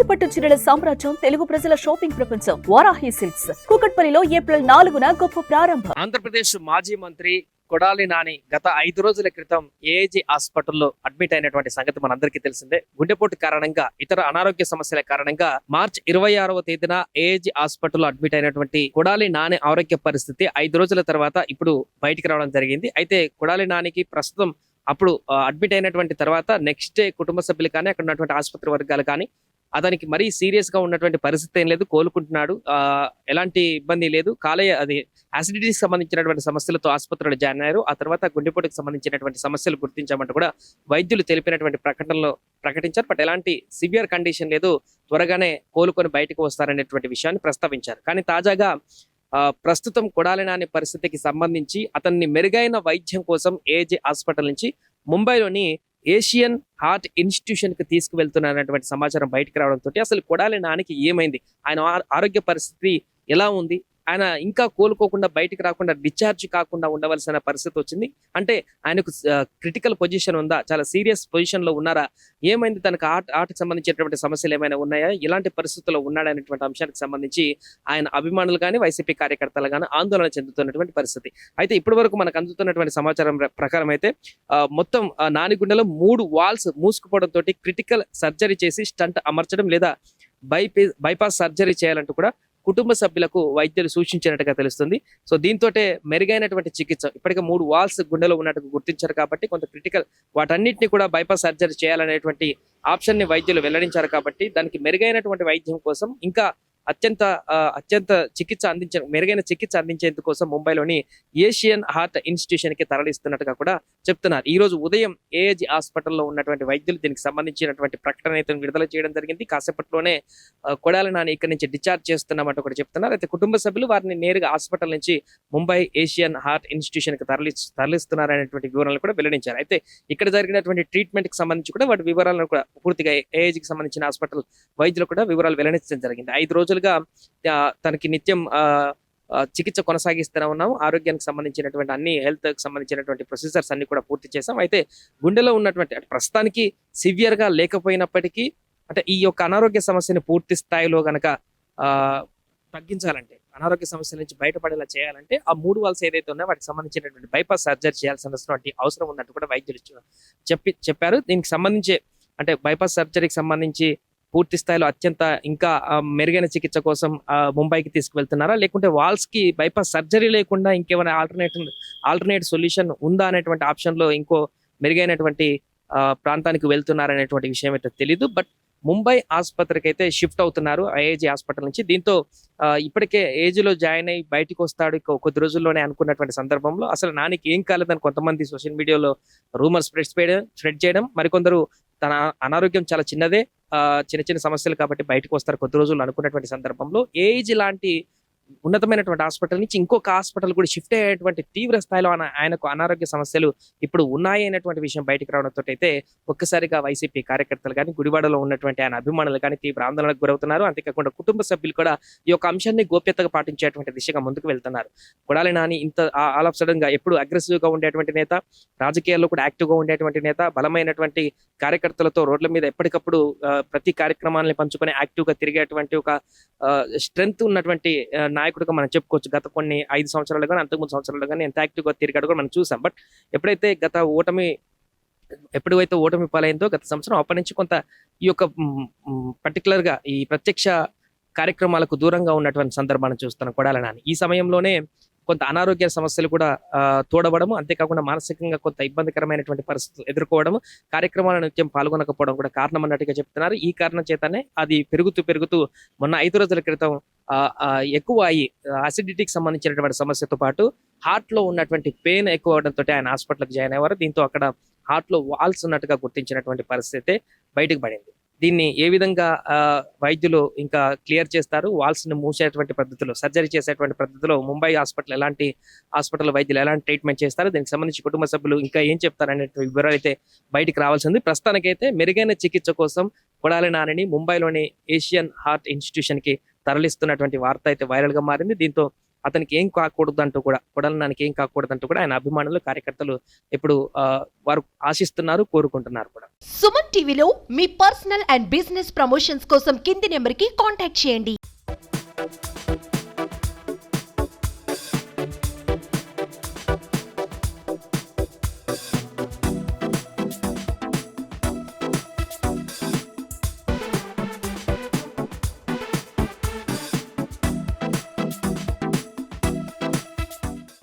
కంచిపట్టు చీరల సామ్రాజ్యం తెలుగు ప్రజల షాపింగ్ ప్రపంచం వారాహి సిల్క్స్. కూకట్పల్లిలో ఏప్రిల్ నాలుగున గొప్ప ప్రారంభం. ఆంధ్రప్రదేశ్ మాజీ మంత్రి కొడాలి నాని గత ఐదు రోజుల క్రితం ఏఏజీ హాస్పిటల్లో అడ్మిట్ అయినటువంటి సంగతి మనందరికీ తెలిసిందే. గుండెపోటు కారణంగా ఇతర అనారోగ్య సమస్యల కారణంగా మార్చ్ ఇరవై ఆరవ తేదీన ఏఏజీ హాస్పిటల్లో అడ్మిట్ అయినటువంటి కొడాలి నాని ఆరోగ్య పరిస్థితి ఐదు రోజుల తర్వాత ఇప్పుడు బయటికి రావడం జరిగింది. అయితే కొడాలి నానికి ప్రస్తుతం అప్పుడు అడ్మిట్ అయినటువంటి తర్వాత నెక్స్ట్ డే కుటుంబ సభ్యులు కానీ అక్కడ ఉన్నటువంటి ఆసుపత్రి వర్గాలు కానీ అతనికి మరీ సీరియస్గా ఉన్నటువంటి పరిస్థితి ఏం లేదు కోలుకుంటున్నాడు. ఆ ఎలాంటి ఇబ్బంది లేదు. కాలేయ అది యాసిడిటీకి సంబంధించినటువంటి సమస్యలతో ఆసుపత్రిలో జాయిన్ అయ్యారు. ఆ తర్వాత గుండెపోటుకు సంబంధించినటువంటి సమస్యలు గుర్తించామంటూ కూడా వైద్యులు తెలిపినటువంటి ప్రకటనలో ప్రకటించారు. బట్ ఎలాంటి సివియర్ కండిషన్ లేదు. త్వరగానే కోలుకొని బయటకు వస్తారనేటువంటి విషయాన్ని ప్రస్తావించారు. కానీ తాజాగా ఆ, ప్రస్తుతం కొడాలి పరిస్థితికి సంబంధించి అతన్ని మెరుగైన వైద్యం కోసం ఏజే హాస్పిటల్ నుంచి ముంబైలోని ఏషియన్ హార్ట్ ఇన్స్టిట్యూషన్కి సమాచారం బయటకు రావడంతో అసలు కొడాలి నానికి ఏమైంది? ఆయన ఆరోగ్య పరిస్థితి ఎలా ఉంది? ఆయన ఇంకా కోలుకోకుండా బయటికి రాకుండా డిశ్చార్జ్ కాకుండా ఉండవలసిన పరిస్థితి వచ్చింది. అంటే ఆయనకు క్రిటికల్ పొజిషన్ ఉందా? చాలా సీరియస్ పొజిషన్లో ఉన్నారా? ఏమైంది? తనకు ఆర్ట్ ఆటకు సంబంధించినటువంటి సమస్యలు ఏమైనా ఉన్నాయా? ఇలాంటి పరిస్థితుల్లో ఉన్నాడనేటువంటి అంశానికి సంబంధించి ఆయన అభిమానులు కానీ వైసీపీ కార్యకర్తలు కానీ ఆందోళన చెందుతున్నటువంటి పరిస్థితి. అయితే ఇప్పటి వరకు మనకు అందుతున్నటువంటి సమాచారం ప్రకారం అయితే మొత్తం నానిగుండెలో మూడు వాల్స్ మూసుకుపోవడంతో క్రిటికల్ సర్జరీ చేసి స్టంట్ అమర్చడం లేదా బైపే బైపాస్ సర్జరీ చేయాలంటూ కూడా కుటుంబ సభ్యులకు వైద్యులు సూచించినట్టుగా తెలుస్తుంది. సో దీంతో మెరుగైనటువంటి చికిత్స. ఇప్పటికే మూడు వాల్స్ గుండెలో ఉన్నట్టు గుర్తించారు కాబట్టి కొంత క్రిటికల్ వాటన్నిటిని కూడా బైపాస్ సర్జరీ చేయాలనేటువంటి ఆప్షన్ని వైద్యులు వెల్లడించారు కాబట్టి దానికి మెరుగైనటువంటి వైద్యం కోసం ఇంకా అత్యంత ఆ, అత్యంత చికిత్స అందించ మెరుగైన చికిత్స అందించేందుకోసం ముంబైలోని ఏషియన్ హార్ట్ ఇన్స్టిట్యూషన్కి తరలిస్తున్నట్టుగా కూడా చెప్తున్నారు. ఈ రోజు ఉదయం ఏఏజీ హాస్పిటల్లో ఉన్నటువంటి వైద్యులు దీనికి సంబంధించినటువంటి ప్రకటన అయితే విడుదల చేయడం జరిగింది. కాసేపట్లోనే కొడాలి నాని ఇక్కడి నుంచి డిశ్చార్జ్ చేస్తున్నామంటూ కూడా చెప్తున్నారు. అయితే కుటుంబ సభ్యులు వారిని నేరుగా హాస్పిటల్ నుంచి ముంబై ఏషియన్ హార్ట్ ఇన్స్టిట్యూషన్కి తరలి తరలిస్తున్నారు అనేటువంటి వివరాలు కూడా వెల్లడించారు. అయితే ఇక్కడ జరిగినటువంటి ట్రీట్మెంట్కి సంబంధించి కూడా వాటి వివరాలను కూడా పూర్తిగా ఏఏజీకి కి సంబంధించిన హాస్పిటల్ వైద్యులు కూడా వివరాలు వెల్లడించడం జరిగింది. ఐదు రోజులుగా తనకి నిత్యం ఆ, చికిత్స కొనసాగిస్తూనే ఉన్నాం ఆరోగ్యానికి సంబంధించినటువంటి అన్ని హెల్త్కి సంబంధించినటువంటి ప్రొసీజర్స్ అన్ని కూడా పూర్తి చేసాం అయితే గుండెలో ఉన్నటువంటి అంటే ప్రస్తుతానికి సివియర్గా లేకపోయినప్పటికీ అంటే ఈ యొక్క అనారోగ్య సమస్యని పూర్తి స్థాయిలో గనక ఆ, తగ్గించాలంటే అనారోగ్య సమస్య నుంచి బయటపడేలా చేయాలంటే ఆ మూడు వాల్స్ ఏదైతే ఉన్నాయో వాటికి సంబంధించినటువంటి బైపాస్ సర్జరీ చేయాల్సినటువంటి అవసరం ఉన్నట్టు కూడా వైద్యులు చెప్పి చెప్పారు. దీనికి సంబంధించి అంటే బైపాస్ సర్జరీకి సంబంధించి పూర్తి స్థాయిలో అత్యంత ఇంకా మెరుగైన చికిత్స కోసం ముంబైకి తీసుకువెళ్తున్నారా? లేకుంటే వాల్స్కి బైపాస్ సర్జరీ లేకుండా ఇంకేమైనా ఆల్టర్నేట్ ఆల్టర్నేట్ సొల్యూషన్ ఉందా అనేటువంటి ఆప్షన్లో ఇంకో మెరుగైనటువంటి ప్రాంతానికి వెళ్తున్నారనేటువంటి విషయం అయితే తెలీదు. బట్ ముంబై ఆసుపత్రికి అయితే షిఫ్ట్ అవుతున్నారు ఐఐజీ హాస్పిటల్ నుంచి. దీంతో ఇప్పటికే ఏజీలో జాయిన్ అయ్యి బయటకు వస్తాడు కొద్ది రోజుల్లోనే అనుకున్నటువంటి సందర్భంలో అసలు నానికి ఏం కాలేదని కొంతమంది సోషల్ మీడియాలో రూమర్ స్ప్రెడ్ చేయడం స్ప్రెడ్ చేయడం మరికొందరు తన అనారోగ్యం చాలా చిన్నదే చిన్న చిన్న సమస్యలు కాబట్టి బయటకు వస్తారు కొద్ది రోజులు అనుకున్నటువంటి సందర్భంలో. ఏజ్ లాంటి ఉన్నతమైనటువంటి హాస్పిటల్ నుంచి ఇంకొక హాస్పిటల్ కూడా షిఫ్ట్ అయ్యేటువంటి తీవ్ర స్థాయిలో ఆయనకు అనారోగ్య సమస్యలు ఇప్పుడు ఉన్నాయి అనేటువంటి విషయం బయటకు రావడంతో అయితే ఒక్కసారిగా వైసీపీ కార్యకర్తలు కానీ గుడివాడలో ఉన్నటువంటి ఆయన అభిమానులు కానీ తీవ్ర ఆందోళనకు గురవుతున్నారు. అంతేకాకుండా కుటుంబ సభ్యులు కూడా ఈ యొక్క అంశాన్ని గోప్యతగా పాటించేటువంటి దిశగా ముందుకు వెళ్తున్నారు. కొడాలి నాని ఇంత ఆల్ ఆఫ్ సడన్గా ఎప్పుడు అగ్రెసివ్గా ఉండేటువంటి నేత రాజకీయాల్లో కూడా యాక్టివ్గా ఉండేటువంటి నేత బలమైనటువంటి కార్యకర్తలతో రోడ్ల మీద ఎప్పటికప్పుడు ప్రతి కార్యక్రమాన్ని పంచుకొని యాక్టివ్గా తిరిగేటువంటి ఒక స్ట్రెంగ్త్ ఉన్నటువంటి నాయకుడిగా మనం చెప్పుకోవచ్చు. గత కొన్ని ఐదు సంవత్సరాలు కానీ అంతకుముందు సంవత్సరాలు కానీ ఎంత యాక్టివ్గా తిరిగాడు కూడా మనం చూసాం. బట్ ఎప్పుడైతే గత ఓటమి ఎప్పుడైతే ఓటమి పాలైందో గత సంవత్సరం అప్పటి నుంచి కొంత ఈ యొక్క పర్టికులర్గా ఈ ప్రత్యక్ష కార్యక్రమాలకు దూరంగా ఉన్నటువంటి సందర్భాన్ని చూస్తున్నాం కొడాలి నాని. ఈ సమయంలోనే కొంత అనారోగ్య సమస్యలు కూడా తోడవడము అంతేకాకుండా మానసికంగా కొంత ఇబ్బందికరమైనటువంటి పరిస్థితులు ఎదుర్కోవడము కార్యక్రమాల నిత్యం పాల్గొనకపోవడం కూడా కారణం అన్నట్టుగా చెప్తున్నారు. ఈ కారణం చేతనే అది పెరుగుతూ పెరుగుతూ మొన్న ఐదు రోజుల క్రితం ఆ, ఎక్కువ అయ్యి అసిడిటీకి సంబంధించినటువంటి సమస్యతో పాటు హార్ట్లో ఉన్నటువంటి పెయిన్ ఎక్కువ అవడంతో ఆయన హాస్పిటల్కి జాయిన్ అయ్యారు దీంతో అక్కడ హార్ట్లో వాల్స్ ఉన్నట్టుగా గుర్తించినటువంటి పరిస్థితి బయటకు పడింది. దీన్ని ఏ విధంగా వైద్యులు ఇంకా క్లియర్ చేస్తారు? వాల్స్ని మూసేటువంటి పద్ధతిలో సర్జరీ చేసేటువంటి పద్ధతిలో ముంబై హాస్పిటల్ ఎలాంటి హాస్పిటల్ వైద్యులు ఎలాంటి ట్రీట్మెంట్ చేస్తారు? దీనికి సంబంధించి కుటుంబ సభ్యులు ఇంకా ఏం చెప్తారనే వివరాలు అయితే బయటకు రావాల్సింది. ప్రస్తుతానికైతే మెరుగైన చికిత్స కోసం కొడాలి నానిని ముంబైలోని ఏషియన్ హార్ట్ ఇన్స్టిట్యూషన్కి తరలిస్తున్నటువంటి వార్త అయితే వైరల్గా మారింది. దీంతో అతనికి ఏం కాకూడదు అంటూ కూడా కొడాలనానికి ఏం కాకూడదు అంటూ కూడా ఆయన అభిమానులు కార్యకర్తలు ఇప్పుడు ఆ, వారు ఆశిస్తున్నారు కోరుకుంటున్నారు కూడా. సుమన్ టీవీలో మీ పర్సనల్ అండ్ బిజినెస్ ప్రమోషన్స్ కోసం కింది నెంబర్కి కాంటాక్ట్ చేయండి.